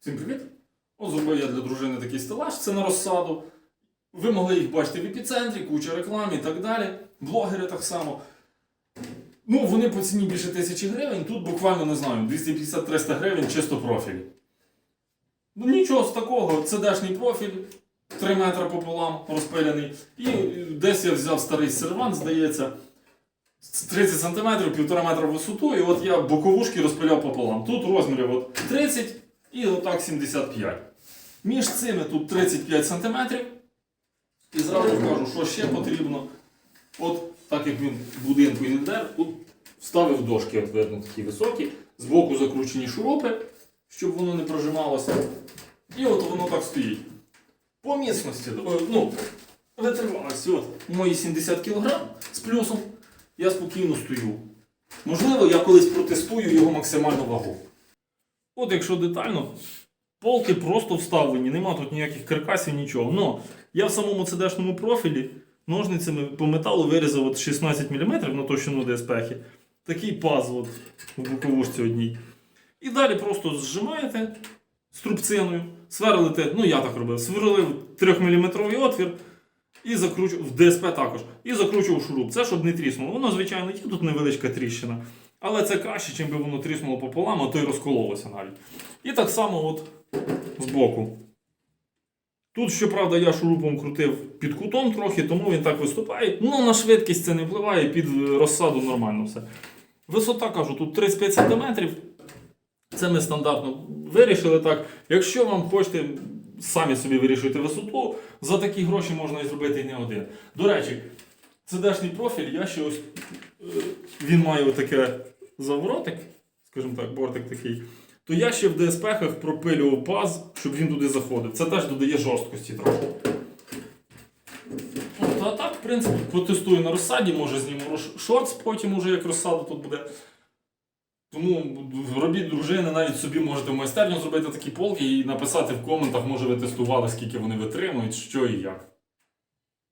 Всім привіт! От зробив я для дружини такий стелаж, це на розсаду. Ви могли їх бачити в епіцентрі, куча реклам і так далі. Блогери так само. Ну, вони по ціні більше тисячі гривень, тут буквально не знаю, 250-300 гривень чисто профіль. Ну нічого з такого, це дешний профіль, 3 метри пополам розпилений. І десь я взяв старий сервант, здається, 30 см, 1,5 метра в висоту, і от я боковушки розпиляв пополам. Тут розмірів от 30 і отак 75. Між цими тут 35 см. І зразу кажу, що ще потрібно. От так як він в будинку інвентар, тут вставив дошки, от видно, такі високі, збоку закручені шурупи, щоб воно не прожималося. І от воно так стоїть. По міцності, о, ну, витривалості, от мої 70 кг з плюсом, я спокійно стою. Можливо, я колись протестую його максимальну вагу. От якщо детально, полки просто вставлені, нема тут ніяких каркасів, нічого. Но я в самому CD-шному профілі ножницями по металу вирізав от 16 мм на товщину ДСП. Такий паз от у боковушці одній. І далі просто зжимаєте струбциною, сверлите, ну я так робив, сверлив 3-мм отвір і закручував в ДСП також. І закручував шуруп. Це щоб не тріснуло. Воно, звичайно, є тут невеличка тріщина. Але це краще, чим би воно тріснуло пополам, а то й розкололося навіть. І так само от збоку. Тут, щоправда, я шурупом крутив під кутом трохи, тому він так виступає. Ну, на швидкість це не впливає, під розсаду нормально все. Висота, кажу, тут 35 см. Це ми стандартно вирішили так. Якщо вам хочете самі собі вирішуєте висоту, за такі гроші можна і зробити не один. До речі, CD-шний профіль, я ще ось. е, Він має отаке заворотик, скажімо так, бортик такий. То я ще в ДСП-хах пропилював паз, щоб він туди заходив. Це теж додає жорсткості трохи. От, а так, в принципі, протестую на розсаді, може зніму шортс, потім уже як розсада тут буде. Тому робіть дружини, навіть собі можете в майстерню зробити такі полки і написати в коментах, може ви тестували, скільки вони витримують, що і як.